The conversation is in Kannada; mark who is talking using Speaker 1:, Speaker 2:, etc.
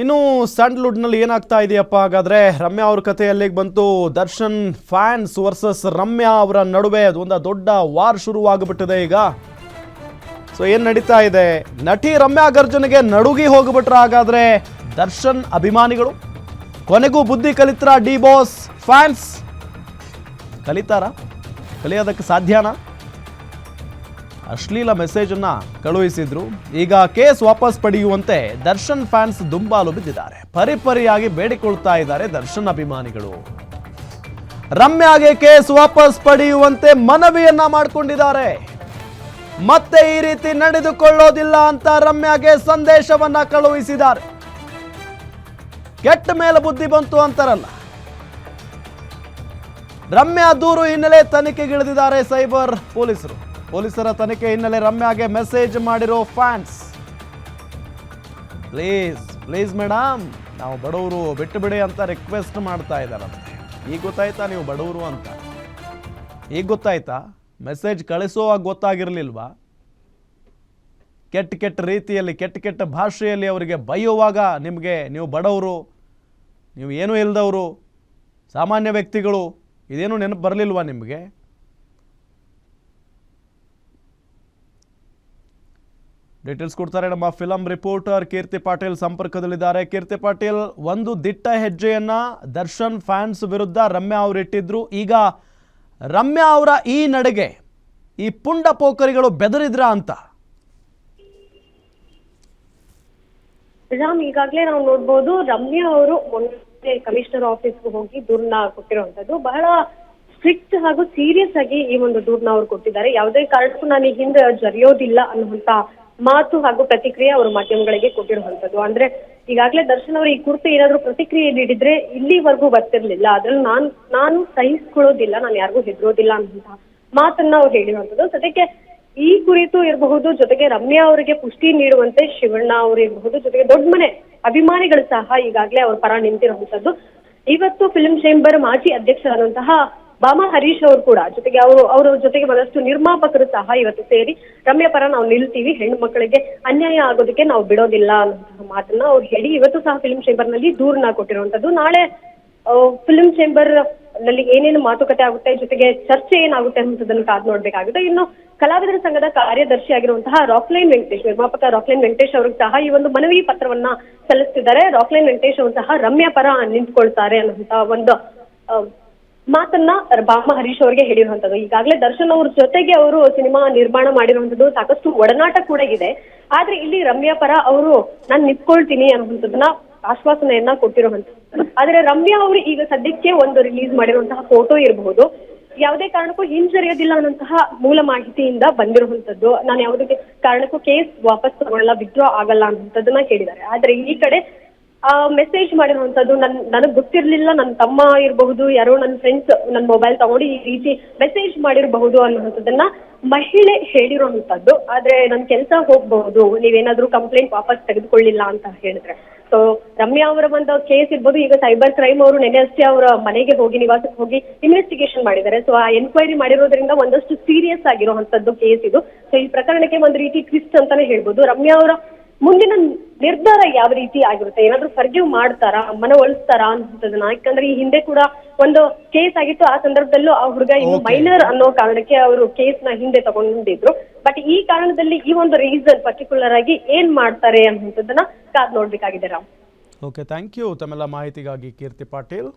Speaker 1: ಇನ್ನು ಸ್ಯಾಂಡಲ್ವುಡ್ನಲ್ಲಿ ಏನಾಗ್ತಾ ಇದೆಯಪ್ಪ? ಹಾಗಾದ್ರೆ ರಮ್ಯಾ ಅವ್ರ ಕಥೆ ಬಂತು. ದರ್ಶನ್ ಫ್ಯಾನ್ಸ್ ವರ್ಸಸ್ ರಮ್ಯಾ ಅವರ ನಡುವೆ ಅದೊಂದು ದೊಡ್ಡ ವಾರ್ ಶುರುವಾಗ್ಬಿಟ್ಟಿದೆ ಈಗ. ಸೊ ಏನು ನಡೀತಾ ಇದೆ? ನಟಿ ರಮ್ಯಾ ಗರ್ಜನ್ಗೆ ನಡುಗಿ ಹೋಗ್ಬಿಟ್ರ. ಹಾಗಾದ್ರೆ ದರ್ಶನ್ ಅಭಿಮಾನಿಗಳು? ಕೊನೆಗೂ ಬುದ್ಧಿ ಕಲಿತ್ರ ಡಿ ಬಾಸ್ ಫ್ಯಾನ್ಸ್? ಕಲಿತಾರ? ಕಲಿಯೋದಕ್ಕೆ ಸಾಧ್ಯನಾ? ಅಶ್ಲೀಲ ಮೆಸೇಜ್ ಅನ್ನ ಕಳುಹಿಸಿದ್ರು. ಈಗ ಕೇಸ್ ವಾಪಸ್ ಪಡೆಯುವಂತೆ ದರ್ಶನ್ ಫ್ಯಾನ್ಸ್ ದುಂಬಾಲು ಬಿದ್ದಿದ್ದಾರೆ. ಪರಿಪರಿಯಾಗಿ ಬೇಡಿಕೊಳ್ತಾ ಇದ್ದಾರೆ ದರ್ಶನ್ ಅಭಿಮಾನಿಗಳು. ರಮ್ಯಾಗೆ ಕೇಸ್ ವಾಪಸ್ ಪಡೆಯುವಂತೆ ಮನವಿಯನ್ನ ಮಾಡಿಕೊಂಡಿದ್ದಾರೆ. ಮತ್ತೆ ಈ ರೀತಿ ನಡೆದುಕೊಳ್ಳೋದಿಲ್ಲ ಅಂತ ರಮ್ಯಾಗೆ ಸಂದೇಶವನ್ನ ಕಳುಹಿಸಿದ್ದಾರೆ. ಕೆಟ್ಟ ಮೇಲೆ ಬುದ್ಧಿ ಬಂತು ಅಂತಾರಲ್ಲ. ರಮ್ಯಾ ದೂರು ಹಿನ್ನೆಲೆ ತನಿಖೆಗಿಳಿದಿದ್ದಾರೆ ಸೈಬರ್ ಪೊಲೀಸರು. ಪೊಲೀಸರ ತನಿಖೆ ಹಿನ್ನೆಲೆ ರಮ್ಯಾಗೆ ಮೆಸೇಜ್ ಮಾಡಿರೋ ಫ್ಯಾನ್ಸ್. ಪ್ಲೀಸ್ ಪ್ಲೀಸ್ ಮೇಡಮ್ ನಾವು ಬಡವರು ಬಿಟ್ಟು ಬಿಡಿ ಅಂತ ರಿಕ್ವೆಸ್ಟ್ ಮಾಡ್ತಾ ಇದ್ದಾರಂತೆ. ಈಗ ಗೊತ್ತಾಯ್ತಾ ನೀವು ಬಡವರು ಅಂತ? ಈಗ ಗೊತ್ತಾಯ್ತಾ? ಮೆಸೇಜ್ ಕಳಿಸುವಾಗ ಗೊತ್ತಾಗಿರಲಿಲ್ವಾ? ಕೆಟ್ಟ ಕೆಟ್ಟ ರೀತಿಯಲ್ಲಿ, ಕೆಟ್ಟ ಕೆಟ್ಟ ಭಾಷೆಯಲ್ಲಿ ಅವರಿಗೆ ಬೈಯುವಾಗ ನಿಮಗೆ ನೀವು ಬಡವರು, ನೀವು ಏನೂ ಇಲ್ಲದವರು ಸಾಮಾನ್ಯ ವ್ಯಕ್ತಿಗಳು, ಇದೇನು ನೆನಪು ಬರಲಿಲ್ವಾ ನಿಮಗೆ? ಡೀಟೇಲ್ಸ್ ಕೊಡ್ತಾರೆ ನಮ್ಮ ಫಿಲಂ ರಿಪೋರ್ಟರ್ ಕೀರ್ತಿ ಪಾಟೀಲ್ ಸಂಪರ್ಕದಲ್ಲಿದ್ದಾರೆ. ಕೀರ್ತಿ ಪಾಟೀಲ್, ಒಂದು ದಿಟ್ಟ ಹೆಜ್ಜೆಯನ್ನ ದರ್ಶನ್ ಫ್ಯಾನ್ಸ್ ವಿರುದ್ಧ ರಮ್ಯಾ ಅವರು ಇಟ್ಟಿದ್ರು. ಈಗ ರಮ್ಯಾ ಅವರ ಈ ನಡೆಗೆ ಈ ಪುಂಡ ಪೋಖರಿಗಳು ಬೆದರಿದ್ರ ಅಂತ?
Speaker 2: ರಾಮ್, ಈಗಾಗಲೇ ನಾವು ನೋಡ್ಬೋದು, ರಮ್ಯಾ ಅವರು ಮೊನ್ನೆ ಕಮಿಷನರ್ ಆಫೀಸ್ಗೆ ಹೋಗಿ ದೂರ್ನ ಕೊಟ್ಟಿರುವಂತದ್ದು ಬಹಳ ಸ್ಟ್ರಿಕ್ಟ್ ಹಾಗೂ ಸೀರಿಯಸ್ ಆಗಿ ಈ ಒಂದು ದೂರ್ನ ಅವರು ಕೊಟ್ಟಿದ್ದಾರೆ. ಯಾವುದೇ ಕಾರಣಕ್ಕೂ ನಾನು ಈ ಹಿಂದೆ ಜರಿಯೋದಿಲ್ಲ ಅನ್ನುವಂತ ಮಾತು ಹಾಗೂ ಪ್ರತಿಕ್ರಿಯೆ ಅವರು ಮಾಧ್ಯಮಗಳಿಗೆ ಕೊಟ್ಟಿರುವಂತದ್ದು ಅಂದ್ರೆ ಈಗಾಗಲೇ ದರ್ಶನ್ ಅವರು ಈ ಕುರಿತು ಏನಾದ್ರು ಪ್ರತಿಕ್ರಿಯೆ ನೀಡಿದ್ರೆ ಇಲ್ಲಿವರೆಗೂ ಬರ್ತಿರ್ಲಿಲ್ಲ. ಅದ್ರಲ್ಲಿ ನಾನ್, ನಾನು ಸಹಿಸ್ಕೊಳ್ಳೋದಿಲ್ಲ, ನಾನು ಯಾರಿಗೂ ಹೆದರೋದಿಲ್ಲ ಅಂತ ಮಾತನ್ನ ಅವ್ರು ಹೇಳಿರುವಂತದ್ದು ಸದ್ಯಕ್ಕೆ ಈ ಕುರಿತು ಇರಬಹುದು, ಜೊತೆಗೆ ರಮ್ಯಾ ಅವರಿಗೆ ಪುಷ್ಟಿ ನೀಡುವಂತೆ ಶಿವಣ್ಣ ಅವರು ಇರಬಹುದು, ಜೊತೆಗೆ ದೊಡ್ಡ ಮನೆ ಅಭಿಮಾನಿಗಳು ಸಹ ಈಗಾಗಲೇ ಅವ್ರ ಪರ ನಿಂತಿರುವಂತದ್ದು ಇವತ್ತು ಫಿಲ್ಮ್ ಚೇಂಬರ್ ಮಾಜಿ ಅಧ್ಯಕ್ಷರಾದಂತಹ ಬಾಮಾ ಹರೀಶ್ ಅವರು ಕೂಡ, ಜೊತೆಗೆ ಅವರು, ಅವರ ಜೊತೆಗೆ ಬಂದಷ್ಟು ನಿರ್ಮಾಪಕರು ಸಹ ಇವತ್ತು ಸೇರಿ ರಮ್ಯ ಪರ ನಾವು ನಿಲ್ತೀವಿ, ಹೆಣ್ಣು ಮಕ್ಕಳಿಗೆ ಅನ್ಯಾಯ ಆಗೋದಕ್ಕೆ ನಾವು ಬಿಡೋದಿಲ್ಲ ಅನ್ನೋ ಮಾತನ್ನ ಅವ್ರು ಹೇಳಿ ಇವತ್ತು ಸಹ ಫಿಲ್ಮ್ ಚೇಂಬರ್ನಲ್ಲಿ ದೂರನ್ನ ಕೊಟ್ಟಿರುವಂತದ್ದು. ನಾಳೆ ಫಿಲ್ಮ್ ಚೇಂಬರ್ನಲ್ಲಿ ಏನೇನು ಮಾತುಕತೆ ಆಗುತ್ತೆ, ಜೊತೆಗೆ ಚರ್ಚೆ ಏನಾಗುತ್ತೆ ಅನ್ನೋದನ್ನು ಕಾದ್ ನೋಡ್ಬೇಕಾಗುತ್ತೆ. ಇನ್ನು ಕಲಾವಿದರ ಸಂಘದ ಕಾರ್ಯದರ್ಶಿ ಆಗಿರುವಂತಹ ರಾಕ್ಲೈನ್ ವೆಂಕಟೇಶ್, ನಿರ್ಮಾಪಕ ರಾಕ್ಲೈನ್ ವೆಂಕಟೇಶ್ ಅವ್ರಿಗೆ ಸಹ ಈ ಒಂದು ಮನವಿ ಪತ್ರವನ್ನ ಸಲ್ಲಿಸ್ತಿದ್ದಾರೆ. ರಾಕ್ಲೈನ್ ವೆಂಕಟೇಶ್ ಅವರು ಸಹ ರಮ್ಯ ಪರ ನಿಂತ್ಕೊಳ್ತಾರೆ ಅನ್ನುವಂತಹ ಒಂದು ಮಾತನ್ನ ಬಾಮ ಹರೀಶ್ ಅವರಿಗೆ ಹೇಳಿರುವಂತದ್ದು ಈಗಾಗಲೇ ದರ್ಶನ್ ಅವ್ರ ಜೊತೆಗೆ ಅವರು ಸಿನಿಮಾ ನಿರ್ಮಾಣ ಮಾಡಿರುವಂತದ್ದು ಸಾಕಷ್ಟು ಒಡನಾಟ ಕೂಡ ಇದೆ. ಆದ್ರೆ ಇಲ್ಲಿ ರಮ್ಯಾ ಪರ ಅವರು, ನಾನ್ ನಿಂತ್ಕೊಳ್ತೀನಿ ಅನ್ನುವಂಥದ್ದನ್ನ ಆಶ್ವಾಸನೆಯನ್ನ ಕೊಟ್ಟಿರುವಂತದ್ದು ಆದ್ರೆ ರಮ್ಯಾ ಅವರು ಈಗ ಸದ್ಯಕ್ಕೆ ಒಂದು ರಿಲೀಸ್ ಮಾಡಿರುವಂತಹ ಫೋಟೋ ಇರಬಹುದು ಯಾವುದೇ ಕಾರಣಕ್ಕೂ ಹಿಂಜರಿಯೋದಿಲ್ಲ ಅನ್ನೋಂತಹ ಮೂಲ ಮಾಹಿತಿಯಿಂದ ಬಂದಿರುವಂತದ್ದು ನಾನು ಯಾವುದೇ ಕಾರಣಕ್ಕೂ ಕೇಸ್ ವಾಪಸ್ ತಗೊಳ್ಳಲ್ಲ ವಿಡ್ರಾ ಆಗಲ್ಲ ಅನ್ನುವಂಥದ್ದನ್ನ ಹೇಳಿದ್ದಾರೆ ಆದ್ರೆ ಈ ಕಡೆ ಮೆಸೇಜ್ ಮಾಡಿರುವಂತದ್ದು ನನ್, ನನಗ್ ಗೊತ್ತಿರ್ಲಿಲ್ಲ ನನ್ನ ತಮ್ಮ ಇರಬಹುದು, ಯಾರೋ ನನ್ನ ಫ್ರೆಂಡ್ಸ್ ನನ್ನ ಮೊಬೈಲ್ ತಗೊಂಡು ಈ ರೀತಿ ಮೆಸೇಜ್ ಮಾಡಿರಬಹುದು ಅನ್ನುವಂಥದ್ದನ್ನ ಮಹಿಳೆ ಹೇಳಿರುವಂತದ್ದು. ಆದ್ರೆ ನನ್ ಕೆಲಸ ಹೋಗ್ಬಹುದು, ನೀವೇನಾದ್ರೂ ಕಂಪ್ಲೇಂಟ್ ವಾಪಸ್ ತೆಗೆದುಕೊಳ್ಳಿಲ್ಲ ಅಂತ ಹೇಳಿದ್ರೆ. ಸೊ ರಮ್ಯಾ ಅವರ ಒಂದು ಕೇಸ್ ಇರ್ಬೋದು, ಈಗ ಸೈಬರ್ ಕ್ರೈಮ್ ಅವರು ನೆನೆ ಅಷ್ಟೇ ಅವರ ಮನೆಗೆ ಹೋಗಿ, ನಿವಾಸಕ್ಕೆ ಹೋಗಿ ಇನ್ವೆಸ್ಟಿಗೇಷನ್ ಮಾಡಿದ್ದಾರೆ. ಸೊ ಆ ಎನ್ಕ್ವೈರಿ ಮಾಡಿರೋದ್ರಿಂದ ಒಂದಷ್ಟು ಸೀರಿಯಸ್ ಆಗಿರುವಂತದ್ದು ಕೇಸ್ ಇದು. ಸೊ ಈ ಪ್ರಕರಣಕ್ಕೆ ಒಂದು ರೀತಿ ಟ್ವಿಸ್ಟ್ ಅಂತಾನೆ ಹೇಳ್ಬೋದು. ರಮ್ಯಾ ಅವರ ಮುಂದಿನ ನಿರ್ಧಾರ ಯಾವ ರೀತಿ ಆಗಿರುತ್ತೆ? ಏನಾದ್ರೂ ಫರ್ಗಿವ್ ಮಾಡ್ತಾರಾ? ಮನವೊಲಿಸ್ತಾರಾ ಅನ್ನೋದನ್ನ ಯಾಕಂದ್ರೆ ಈ ಹಿಂದೆ ಕೂಡ ಒಂದು ಕೇಸ್ ಆಗಿತ್ತು. ಆ ಸಂದರ್ಭದಲ್ಲೂ ಆ ಹುಡುಗ ಇನ್ನು ಮೈನರ್ ಅನ್ನೋ ಕಾರಣಕ್ಕೆ ಅವರು ಕೇಸ್ನ ಹಿಂದೆ ತಗೊಂಡಿದ್ರು. ಬಟ್ ಈ ಕಾರಣದಲ್ಲಿ ಈ ಒಂದು ರೀಸನ್ ಪರ್ಟಿಕ್ಯುಲರ್ ಆಗಿ ಏನ್ ಮಾಡ್ತಾರೆ ಅನ್ನುವಂಥದ್ದನ್ನ ಕಾದ್ ನೋಡ್ಬೇಕಾಗಿದೆ ರಾಮ್.
Speaker 1: ಓಕೆ ಥ್ಯಾಂಕ್ ಯು ತಮ್ಮೆಲ್ಲ ಮಾಹಿತಿಗಾಗಿ ಕೀರ್ತಿ ಪಾಟೀಲ್.